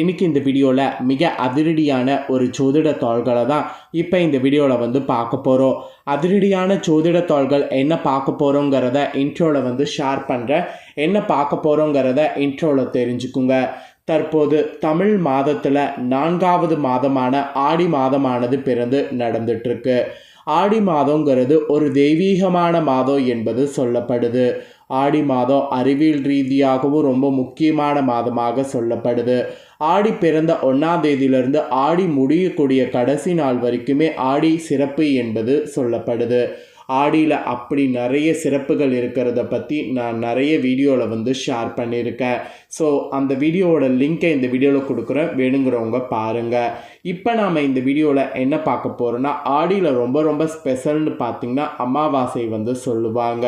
இன்றைக்கி இந்த வீடியோவில் மிக அதிரடியான ஒரு ஜோதிட தாள்களை தான் இப்போ இந்த வீடியோவில் வந்து பார்க்க போகிறோம் அதிரடியான ஜோதிட தாள்கள் என்ன பார்க்க போகிறோங்கிறத இன்ட்ரோவில் வந்து ஷேர் பண்ணுறேன் என்ன பார்க்க போகிறோங்கிறத இன்ட்ரோவில் தெரிஞ்சுக்குங்க. தற்போது தமிழ் மாதத்தில் நான்காவது மாதமான ஆடி மாதமானது பிறந்து நடந்துட்டுருக்கு. ஆடி மாதங்கிறது ஒரு தெய்வீகமான மாதம் என்பது சொல்லப்படுது. ஆடி மாதம் அறிவியல் ரீதியாகவும் ரொம்ப முக்கியமான மாதமாக சொல்லப்படுது. ஆடி பிறந்த ஒன்றாம் தேதியிலிருந்து ஆடி முடியக்கூடிய கடைசி நாள் வரைக்குமே ஆடி சிறப்பு என்பது சொல்லப்படுது. ஆடியில் அப்படி நிறைய சிறப்புகள் இருக்கிறத பற்றி நான் நிறைய வீடியோவில் வந்து ஷேர் பண்ணியிருக்கேன். ஸோ அந்த வீடியோவோட லிங்க்கை இந்த வீடியோவில் கொடுக்குறேன். வேணுங்கிறவங்க பாருங்கள் இப்போ நாம் இந்த வீடியோவில் என்ன பார்க்க போகிறோன்னா ஆடியில் ரொம்ப ரொம்ப ஸ்பெஷல்னு பார்த்திங்கன்னா அமாவாசை வந்து சொல்லுவாங்க.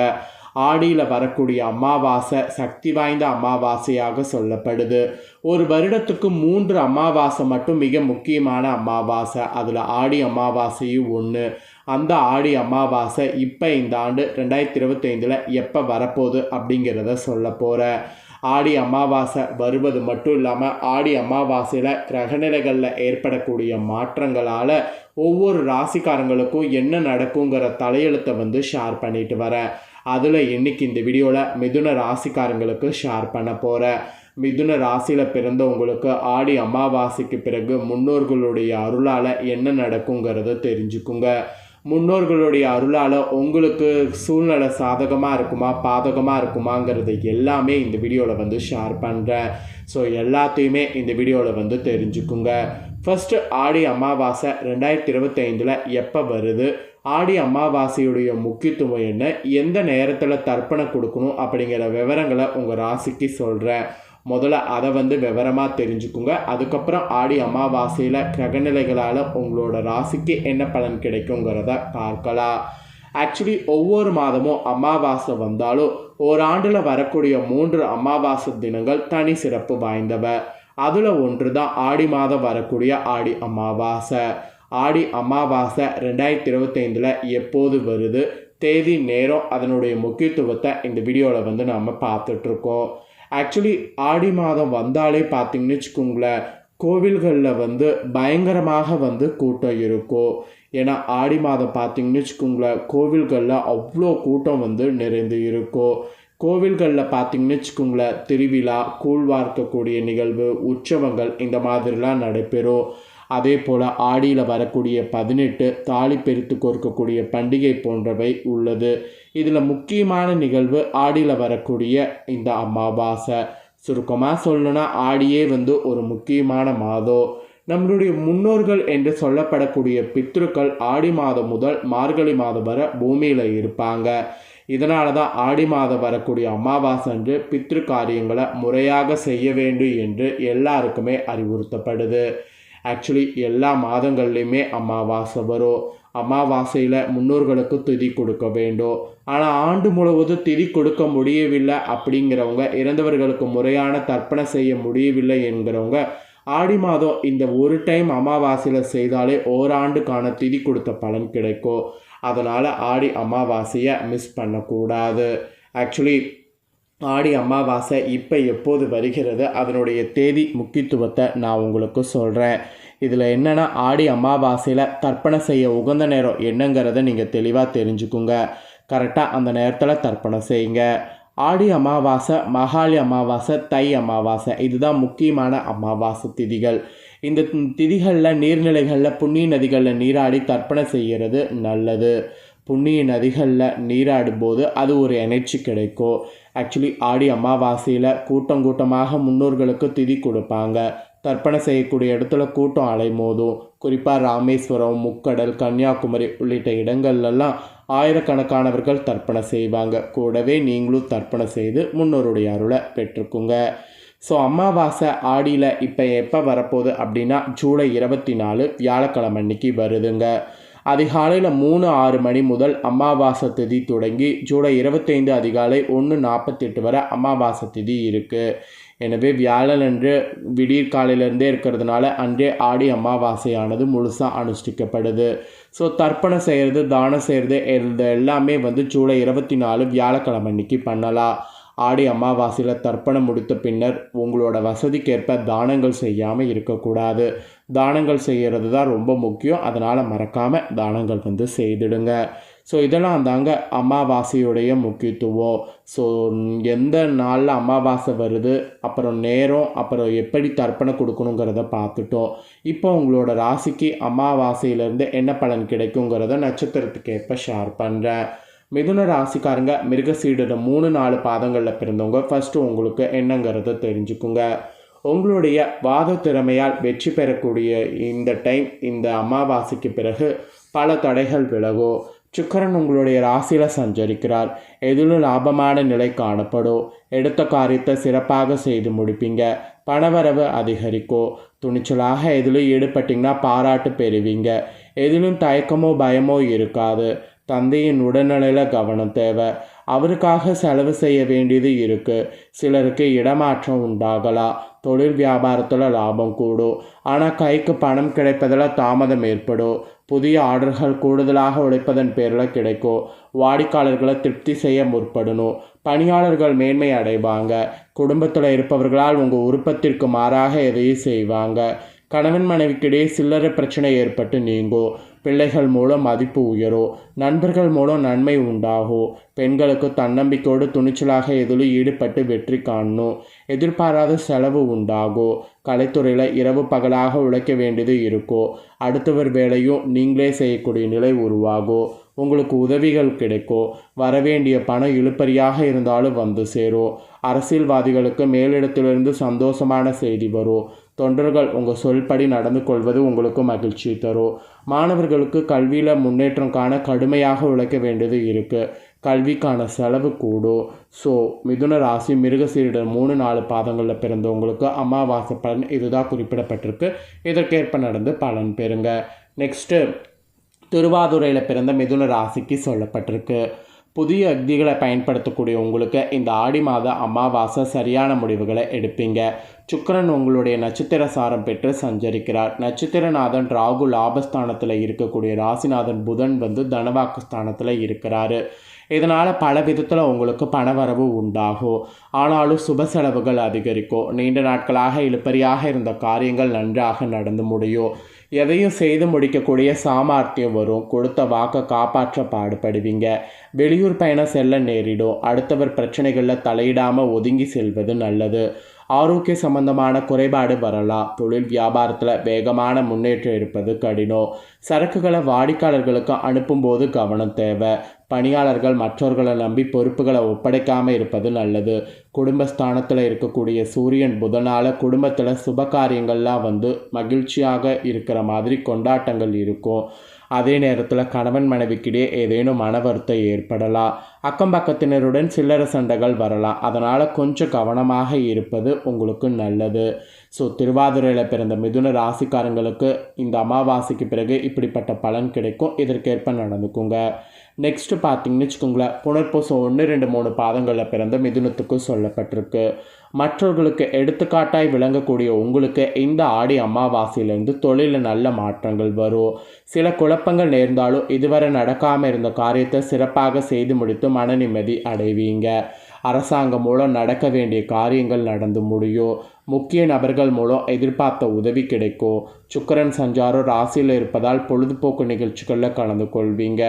ஆடியில் வரக்கூடிய அமாவாசை சக்தி வாய்ந்த அமாவாசையாக சொல்லப்படுது. ஒரு வருடத்துக்கு மூன்று அமாவாசை மட்டும் மிக முக்கியமான அமாவாசை. அதில் ஆடி அமாவாசையும் ஒன்று அந்த ஆடி அமாவாசை இப்போ இந்த ஆண்டு ரெண்டாயிரத்தி இருபத்தைந்தில் எப்போ வரப்போகுது அப்படிங்கிறத சொல்ல போகிறேன் ஆடி அமாவாசை வருவது மட்டும் இல்லாமல் ஆடி அமாவாசையில் கிரகநிலைகளில் ஏற்படக்கூடிய மாற்றங்களால் ஒவ்வொரு ராசிக்காரங்களுக்கும் என்ன நடக்குங்கிற தலையெழுத்தை வந்து ஷேர் பண்ணிட்டு வரேன் அதில் இன்றைக்கி இந்த வீடியோவில் மிதுன ராசிக்காரங்களுக்கு ஷேர் பண்ண போகிறேன் மிதுன ராசியில் பிறந்தவங்களுக்கு ஆடி அமாவாசைக்கு பிறகு முன்னோர்களுடைய அருளால் என்ன நடக்குங்கிறத தெரிஞ்சுக்குங்க. முன்னோர்களுடைய அருளால் உங்களுக்கு சூழ்நிலை சாதகமாக இருக்குமா பாதகமாக இருக்குமாங்கிறது எல்லாமே இந்த வீடியோவில் வந்து ஷேர் பண்ணுறேன் ஸோ எல்லாத்தையுமே இந்த வீடியோவில் வந்து தெரிஞ்சுக்குங்க. ஃபஸ்ட்டு ஆடி அமாவாசை ரெண்டாயிரத்தி இருபத்தைந்தில் எப்போ வருது? ஆடி அமாவாசையுடைய முக்கியத்துவம் என்ன? எந்த நேரத்தில் தர்ப்பணம் கொடுக்கணும்? அப்படிங்கிற விவரங்களை உங்கள் ராசிக்கு சொல்கிறேன் முதல்ல அதை வந்து விவரமாக தெரிஞ்சுக்குங்க. அதுக்கப்புறம் ஆடி அமாவாசையில் கிரகநிலைகளால் உங்களோட ராசிக்கு என்ன பலன் கிடைக்குங்கிறத பார்க்கலாம். ஆக்சுவலி ஒவ்வொரு மாதமும் அமாவாசை வந்தாலும் ஓராண்டில் வரக்கூடிய மூன்று அமாவாசை தினங்கள் தனி சிறப்பு வாய்ந்தவை. அதில் ஒன்று தான் ஆடி மாதம் வரக்கூடிய ஆடி அமாவாசை. ஆடி அமாவாசை ரெண்டாயிரத்தி இருபத்தைந்தில் எப்போது வருது? தேதி நேரம் அதனுடைய முக்கியத்துவத்தை இந்த வீடியோவில் வந்து நாம் பார்த்துட்ருக்கோம். ஆக்சுவலி ஆடி மாதம் வந்தாலே பார்த்தீங்கன்னு வச்சுக்கோங்களேன் கோவில்களில் வந்து பயங்கரமாக வந்து கூட்டம் இருக்கும். ஏன்னா ஆடி மாதம் பார்த்தீங்கன்னு வச்சுக்கோங்களேன் கோவில்களில் அவ்வளோ கூட்டம் வந்து நிறைந்து இருக்கும். கோவில்களில் பார்த்தீங்கன்னு வச்சுக்கோங்களேன் திருவிழா கூழ்வார்க்கக்கூடிய நிகழ்வு உற்சவங்கள் இந்த மாதிரிலாம் நடைபெறும். அதே போல் ஆடியில் வரக்கூடிய பதினெட்டு தாலி பெருத்து கோர்க்கக்கூடிய பண்டிகை போன்றவை உள்ளது. இதில் முக்கியமான நிகழ்வு ஆடியில் வரக்கூடிய இந்த அமாவாசை. சுருக்கமாக சொல்லணும்னா ஆடியே வந்து ஒரு முக்கியமான மாதம். நம்மளுடைய முன்னோர்கள் என்று சொல்லப்படக்கூடிய பித்ருக்கள் ஆடி மாதம் முதல் மார்கழி மாதம் வரை பூமியில் இருப்பாங்க. இதனால தான் ஆடி மாதம் வரக்கூடிய அமாவாசை அன்று பித்ரு காரியங்களை முறையாக செய்ய வேண்டும் என்று எல்லாருக்குமே அறிவுறுத்தப்படுது. ஆக்சுவலி எல்லா மாதங்கள்லையுமே அமாவாசை வரும். அமாவாசையில் முன்னோர்களுக்கு திதி கொடுக்க வேண்டும். ஆனால் ஆண்டு முழுவதும் திதி கொடுக்க முடியவில்லை அப்படிங்கிறவங்க இறந்தவர்களுக்கு முறையான தர்ப்பணம் செய்ய முடியவில்லை என்கிறவங்க ஆடி மாதம் இந்த ஒரு டைம் அமாவாசையில் செய்தாலே ஓராண்டுக்கான திதி கொடுத்த பலன் கிடைக்கும். அதனால் ஆடி அமாவாசையை மிஸ் பண்ணக்கூடாது. ஆக்சுவலி ஆடி அமாவாசை இப்போ எப்போது வருகிறது அதனுடைய தேதி முக்கியத்துவத்தை நான் உங்களுக்கு சொல்கிறேன் இதில் என்னென்னா ஆடி அமாவாசையில் தர்ப்பணம் செய்ய உகந்த நேரம் என்னங்கிறத நீங்கள் தெளிவாக தெரிஞ்சுக்குங்க. கரெக்டாக அந்த நேரத்தில் தர்ப்பணம் செய்யுங்க. ஆடி அமாவாசை மகாளி அமாவாசை தை அமாவாசை இதுதான் முக்கியமான அமாவாசை திதிகள். இந்த திதிகளில் நீர்நிலைகளில் புண்ணிய நதிகளில் நீராடி தர்ப்பணம் செய்கிறது நல்லது. புண்ணிய நதிகளில் நீராடும் போது அது ஒரு எனர்ஜி கிடைக்கும். ஆக்சுவலி ஆடி அமாவாசையில் கூட்டம் கூட்டமாக முன்னோர்களுக்கு திதி கொடுப்பாங்க. தர்ப்பணம் செய்யக்கூடிய இடத்துல கூட்டம் அலைமோதும் குறிப்பாக ராமேஸ்வரம் முக்கடல் கன்னியாகுமரி உள்ளிட்ட இடங்கள்லாம் ஆயிரக்கணக்கானவர்கள் தர்ப்பணம் செய்வாங்க. கூடவே நீங்களும் தர்ப்பணம் செய்து முன்னோருடைய அருளை பெற்றுக்குங்க. ஸோ அமாவாசை ஆடியில் இப்போ எப்போ வரப்போகுது அப்படின்னா ஜூலை இருபத்தி நாலு வியாழக்கிழமை அன்னைக்கு வருதுங்க. அதிகாலையில் மூணு ஆறு மணி முதல் அமாவாசை திதி தொடங்கி ஜூலை இருபத்தைந்து அதிகாலை ஒன்று நாற்பத்தெட்டு வரை அமாவாசை திதி இருக்குது எனவே வியாழன் அன்று விடியற் காலையிலேருந்தே இருக்கிறதுனால அன்றே ஆடி அமாவாசையானது முழுசாக அனுஷ்டிக்கப்படுது. ஸோ தர்ப்பணம் செய்கிறது தானம் செய்கிறது இது எல்லாமே வந்து ஜூலை இருபத்தி நாலு வியாழக்கிழமை அன்னைக்கு பண்ணலாம். ஆடி அமாவாசையில் தர்ப்பணம் முடித்த பின்னர் உங்களோட வசதிக்கேற்ப தானங்கள் செய்யாமல் இருக்கக்கூடாது. தானங்கள் செய்கிறது தான் ரொம்ப முக்கியம். அதனால் மறக்காமல் தானங்கள் வந்து செய்திடுங்க. ஸோ இதெல்லாம் தாங்க அமாவாசையுடைய முக்கியத்துவம். ஸோ எந்த நாளில் அமாவாசை வருது அப்புறம் நேரம் அப்புறம் எப்படி தர்ப்பணம் கொடுக்கணுங்கிறத பார்த்துட்டோம். இப்போ உங்களோட ராசிக்கு அமாவாசையிலேருந்து என்ன பலன் கிடைக்குங்கிறத நட்சத்திரத்துக்கு ஏற்ப ஷேர் பண்ணுறேன் மிதுன ராசிக்காரங்க மிருகசீடோட மூணு நாலு பாதங்களில் பிறந்தவங்க. ஃபஸ்ட்டு உங்களுக்கு என்னங்கிறத தெரிஞ்சுக்குங்க. உங்களுடைய வாத திறமையால் வெற்றி பெறக்கூடிய இந்த டைம் இந்த அமாவாசைக்கு பிறகு பல தடைகள் விலகும். சுக்கரன் உங்களுடைய ராசியில் சஞ்சரிக்கிறார். எதிலும் லாபமான நிலை காணப்படும். எடுத்த காரியத்தை சிறப்பாக செய்து முடிப்பீங்க. பணவரவு அதிகரிக்கும். துணிச்சலாக எதிலும் ஈடுபட்டிங்கன்னா பாராட்டு பெறுவீங்க. எதிலும் தயக்கமோ பயமோ இருக்காது. தந்தையின் உடல்நலையில் கவனம் தேவை. அவருக்காக செலவு செய்ய வேண்டியது இருக்குது சிலருக்கு இடமாற்றம் உண்டாகலாம் தொழில் வியாபாரத்தில் லாபம் கூடும். ஆனால் கைக்கு பணம் கிடைப்பதில் தாமதம் ஏற்படும். புதிய ஆர்டர்கள் கூடுதலாக உழைப்பதன் பேரில் கிடைக்கும். வாடிக்கையாளர்களை திருப்தி செய்ய முற்படணும். பணியாளர்கள் மேன்மை அடைவாங்க. குடும்பத்தில் இருப்பவர்களால் உங்கள் உருப்பத்திற்கு மாறாக எதையும் செய்வாங்க. கணவன் மனைவிக்கிடையே சில்லறை பிரச்சனை ஏற்பட்டு நீங்கும். பிள்ளைகள் மூலம் மதிப்பு உயரும் நண்பர்கள் மூலம் நன்மை உண்டாகும் பெண்களுக்கு தன்னம்பிக்கையோடு துணிச்சலாக எதிலும் ஈடுபட்டு வெற்றி காணணும் எதிர்பாராத செலவு உண்டாகும் கலைத்துறையில் இரவு பகலாக உழைக்க வேண்டியது இருக்கும் அடுத்தவர் வேலையும் நீங்களே செய்யக்கூடிய நிலை உருவாகும் உங்களுக்கு உதவிகள் கிடைக்கும் வரவேண்டிய பணம் இழுப்பறியாக இருந்தாலும் வந்து சேரும் அரசியல்வாதிகளுக்கு மேலிடத்திலிருந்து சந்தோஷமான செய்தி வரும். தொண்டர்கள் உங்கள் சொல்படி நடந்து கொள்வது உங்களுக்கு மகிழ்ச்சி தரும். மாணவர்களுக்கு கல்வியில் முன்னேற்றம் காண கடுமையாக உழைக்க வேண்டியது இருக்குது கல்விக்கான செலவு கூடும். ஸோ மிதுன ராசி மிருகசீரிடர் மூணு நாலு பாதங்களில் பிறந்தவங்களுக்கு அமாவாசை பலன் இதுதான் குறிப்பிடப்பட்டிருக்கு. இதற்கேற்ப நடந்து பலன் பெறுங்க. நெக்ஸ்ட்டு திருவாதுரையில் பிறந்த மிதுன ராசிக்கு சொல்லப்பட்டிருக்கு. புதிய யுக்திகளை பயன்படுத்தக்கூடிய உங்களுக்கு இந்த ஆடி மாத அமாவாசை சரியான முடிவுகளை எடுப்பீங்க. சுக்கரன் உங்களுடைய நட்சத்திர சாரம் பெற்று சஞ்சரிக்கிறார். நட்சத்திரநாதன் ராகு லாபஸ்தானத்தில் இருக்கக்கூடிய ராசிநாதன் புதன் வந்து தனவாக்கு ஸ்தானத்தில் இருக்கிறாரு. இதனால் பல விதத்தில் உங்களுக்கு பணவரவு உண்டாகும். ஆனாலும் சுப செலவுகள் அதிகரிக்கும். நீண்ட நாட்களாக இழுப்பறியாக இருந்த காரியங்கள் நன்றாக நடந்து முடியும். எதையும் செய்து முடிக்கக்கூடிய சாமர்த்தியம் வரும். கொடுத்த வாக்கை காப்பாற்ற பாடுபடுவீங்க. வெளியூர் பயணம் செல்ல நேரிடும். அடுத்தவர் பிரச்சனைகளில் தலையிடாமல் ஒதுங்கி செல்வது நல்லது. ஆரோக்கிய சம்பந்தமான குறைபாடு வரலாம். தொழில் வியாபாரத்தில் வேகமான முன்னேற்றம் இருப்பது கடினம். சரக்குகளை வாடிக்கையாளர்களுக்கு அனுப்பும்போது கவனம் தேவை. பணியாளர்கள் மற்றவர்களை நம்பி பொறுப்புகளை ஒப்படைக்காமல் இருப்பது நல்லது. குடும்பஸ்தானத்தில் இருக்கக்கூடிய சூரியன் புதனால் குடும்பத்தில் சுப காரியங்கள்லாம் வந்து மகிழ்ச்சியாக இருக்கிற மாதிரி கொண்டாட்டங்கள் இருக்கும். அதே நேரத்தில் கணவன் மனைவிக்கிடையே ஏதேனும் மன வருத்தம் ஏற்படலாம் அக்கம் பக்கத்தினருடன் சில்லறை சண்டைகள் வரலாம். அதனால் கொஞ்சம் கவனமாக இருப்பது உங்களுக்கு நல்லது. ஸோ திருவாதிரையில் பிறந்த மிதுன ராசிக்காரங்களுக்கு இந்த அமாவாசைக்கு பிறகு இப்படிப்பட்ட பலன் கிடைக்கும். இதற்கேற்ப நடந்துக்குங்க. நெக்ஸ்ட்டு பார்த்தீங்கன்னு வச்சுக்கோங்களேன் புனர்பூசம் ஒன்று ரெண்டு மூணு பாதங்களில் பிறந்த மிதுனத்துக்கும் சொல்லப்பட்டிருக்கு. மற்றவர்களுக்கு எடுத்துக்காட்டாய் விளங்கக்கூடிய உங்களுக்கு இந்த ஆடி அமாவாசையிலேருந்து தொழிலில் நல்ல மாற்றங்கள் வரும். சில குழப்பங்கள் நேர்ந்தாலும் இதுவரை நடக்காமல் இருந்த காரியத்தை சிறப்பாக செய்து முடித்து மன நிம்மதி அடைவீங்க. அரசாங்கம் மூலம் நடக்க வேண்டிய காரியங்கள் நடந்து முடியும். முக்கிய நபர்கள் மூலம் எதிர்பார்த்த உதவி கிடைக்கும். சுக்கரன் சஞ்சாரம் ராசியில் இருப்பதால் பொழுதுபோக்கு நிகழ்ச்சிகளில் கலந்து கொள்வீங்க.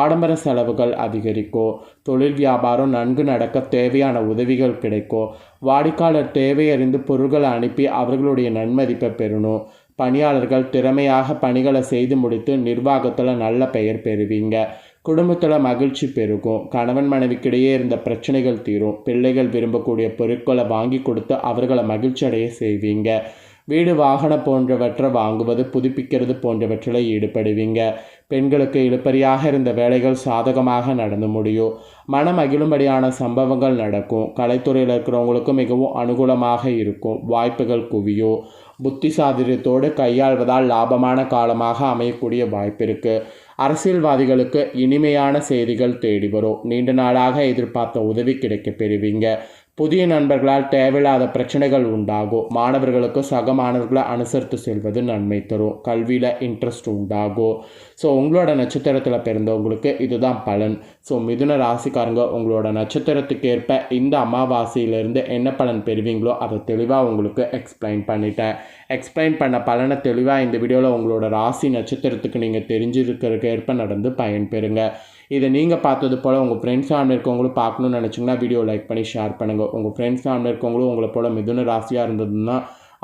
ஆடம்பர செலவுகள் அதிகரிக்கும். தொழில் வியாபாரம் நன்கு நடக்க தேவையான உதவிகள் கிடைக்கும். வாடிக்கையாளர் தேவையறிந்து பொருட்களை அனுப்பி அவர்களுடைய நன்மதிப்பை பெறணும். பணியாளர்கள் திறமையாக பணிகளை செய்து முடித்து நிர்வாகத்தில் நல்ல பெயர் பெறுவீங்க. குடும்பத்தில் மகிழ்ச்சி பெருகும். கணவன் மனைவிக்கிடையே இருந்த பிரச்சனைகள் தீரும். பிள்ளைகள் விரும்பக்கூடிய பொருட்களை வாங்கி கொடுத்து அவர்களை மகிழ்ச்சி அடைய செய்வீங்க. வீடு வாகனம் போன்றவற்றை வாங்குவது புதுப்பிக்கிறது போன்றவற்றில் ஈடுபடுவீங்க. பெண்களுக்கு இழுப்பறியாக இருந்த வேலைகள் சாதகமாக நடந்து முடியும். மனம் மகிழும்படியான சம்பவங்கள் நடக்கும். கலைத்துறையில் இருக்கிறவங்களுக்கு மிகவும் அனுகூலமாக இருக்கும். வாய்ப்புகள் குவியும் புத்தி சாதுரியத்தோடு கையாள்வதால் லாபமான காலமாக அமையக்கூடிய வாய்ப்பு இருக்குது அரசியல்வாதிகளுக்கு இனிமையான செய்திகள் தேடி வரும். நீண்ட நாளாக எதிர்பார்த்த உதவி கிடைக்க பெறுவீங்க. புதிய நண்பர்களால் தேவையில்லாத பிரச்சனைகள் உண்டாகும். மாணவர்களுக்கு சக மாணவர்களை அனுசரித்து செல்வது நன்மை தரும். கல்வியில் இன்ட்ரெஸ்ட் உண்டாகும். ஸோ உங்களோட நட்சத்திரத்தில் பிறந்தவங்களுக்கு இதுதான் பலன். ஸோ மிதுன ராசிக்காரங்க உங்களோட நட்சத்திரத்துக்கு ஏற்ப இந்த அமாவாசையிலேருந்து என்ன பலன் பெறுவீங்களோ அதை தெளிவாக உங்களுக்கு எக்ஸ்பிளைன் பண்ணிட்டேன். எக்ஸ்பிளைன் பண்ண பலனை தெளிவாக இந்த வீடியோவில் உங்களோட ராசி நட்சத்திரத்துக்கு நீங்கள் தெரிஞ்சிருக்கிறதுக்கு ஏற்ப நடந்து பயன்பெறுங்க. இதை நீங்கள் பார்த்தது போல் உங்கள் ஃப்ரெண்ட்ஸ் ஃபேமிலி இருக்கவங்களும் பார்க்கணும்னு நினச்சிங்கன்னா வீடியோ லைக் பண்ணி ஷேர் பண்ணுங்கள் உங்கள் ஃப்ரெண்ட்ஸ் ஃபேமிலி இருக்கவங்களும் உங்களை போல் மிதுன ராசியாக இருந்ததுன்னா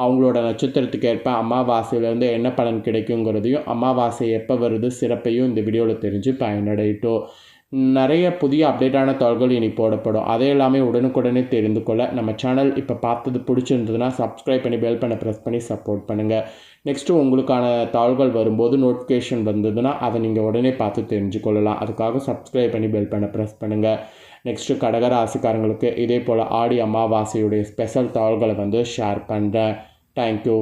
அவங்களோட நட்சத்திரத்துக்கு ஏற்ப அமாவாசையிலேருந்து என்ன பலன் கிடைக்குங்கிறதையும் அமாவாசை எப்போ வருது சிறப்பையும் இந்த வீடியோவில் தெரிஞ்சு பயனடையிட்டோம். நிறைய புதிய அப்டேட்டான தகவல்கள் இனி போடப்படும். அதே எல்லாமே உடனுக்குடனே தெரிந்து கொள்ள நம்ம சேனல் இப்போ பார்த்தது பிடிச்சிருந்ததுன்னா சப்ஸ்கிரைப் பண்ணி பெல் பண்ண ப்ரெஸ் பண்ணி சப்போர்ட் பண்ணுங்கள் நெக்ஸ்ட்டு உங்களுக்கான தாள்கள் வரும்போது நோட்டிஃபிகேஷன் வந்ததுன்னா அதை நீங்கள் உடனே பார்த்து தெரிஞ்சுக்கொள்ளலாம் அதுக்காக சப்ஸ்கிரைப் பண்ணி பெல் பண்ண ப்ரெஸ் பண்ணுங்கள் நெக்ஸ்ட்டு கடகர ஆசிக்காரங்களுக்கு இதே போல் ஆடி அமாவாசையுடைய ஸ்பெஷல் தாள்களை வந்து ஷேர் பண்ணுறேன் தேங்க்யூ